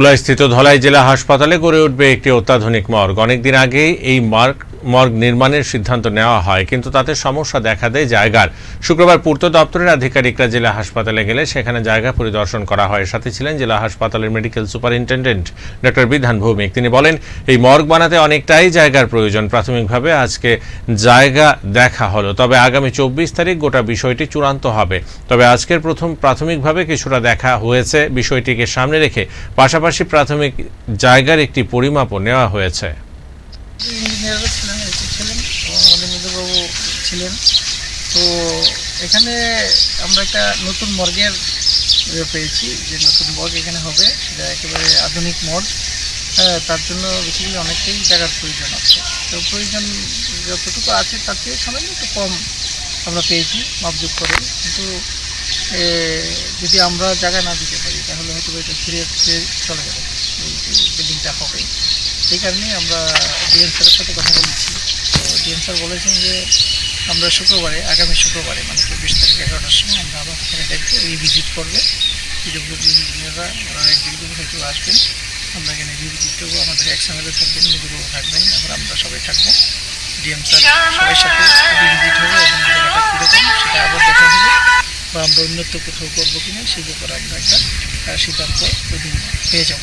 কুলাইস্থিত ধলাই জেলা হাসপাতালে গড়ে উঠবে একটি অত্যাধুনিক মর্গ। অনেকদিন আগে এই মার্গ মর্গ নির্মাণের সিদ্ধান্ত নেওয়া হয়, কিন্তু তাতে সমস্যা দেখা দেয় জায়গার। শুক্রবার পূর্ত দপ্তরের আধিকারিকরা জেলা হাসপাতালে গেলে সেখানে জায়গা পরিদর্শন করা হয়। সাথে ছিলেন জেলা হাসপাতালের মেডিকেল সুপারিনটেন্ডেন্ট ডক্টর বিধান ভৌমিক। তিনি বলেন, এই মর্গ বানাতে অনেকটাই জায়গার প্রয়োজন। প্রাথমিকভাবে আজকে জায়গা দেখা হলো, তবে আগামী চব্বিশ তারিখ গোটা বিষয়টি চূড়ান্ত হবে। তবে আজকের প্রথম প্রাথমিকভাবে কিছুটা দেখা হয়েছে, বিষয়টিকে সামনে রেখে পাশাপাশি প্রাথমিক জায়গার একটি পরিমাপও নেওয়া হয়েছে। ইঞ্জিনিয়াররা ছিলেন, এসে ছিলেন এবং আমাদের মধুবাবু ছিলেন। তো এখানে আমরা একটা নতুন মর্গের পেয়েছি, যে নতুন মর্গ এখানে হবে। যা একেবারে আধুনিক মর্গ। তার জন্য বেসিক্যালি অনেকটাই জায়গার প্রয়োজন আছে। তো প্রয়োজন যতটুকু আছে, তার থেকে সামান্য একটু কম আমরা পেয়েছি মাপযোগ করে। কিন্তু যদি আমরা জায়গা না দিতে পারি, তাহলে হয়তো এটা ফিরে চলে যাবে। বিল্ডিংটা হবে। এই কারণেই আমরা ডিএম স্যারের সাথে কথা বলেছি। তো ডিএম স্যার বলেছেন যে আমরা শুক্রবারে, আগামী শুক্রবারে মানে চব্বিশ তারিখ এগারোটার সময় আমরা আবার এখানে দেখব এই ভিজিট করবে ইঞ্জিনিয়াররা ওনারা এক্সিকিউটিভ হয়তো আসবেন। আমরা এখানে ভিজিট করব। আমাদের একসঙ্গে থাকবেন মেদিবাবু থাকবেন এবং আমরা সবাই থাকব। ডিএম স্যার সবাই সাথে ভিজিট হবে এবং জায়গাটা কীরকম সেটা আবার দেখা হবে। বা আমরা উন্নত কোথাও করব কিনা, সেই ব্যাপারে আমরা একটা সিদ্ধান্ত পেয়ে যাব।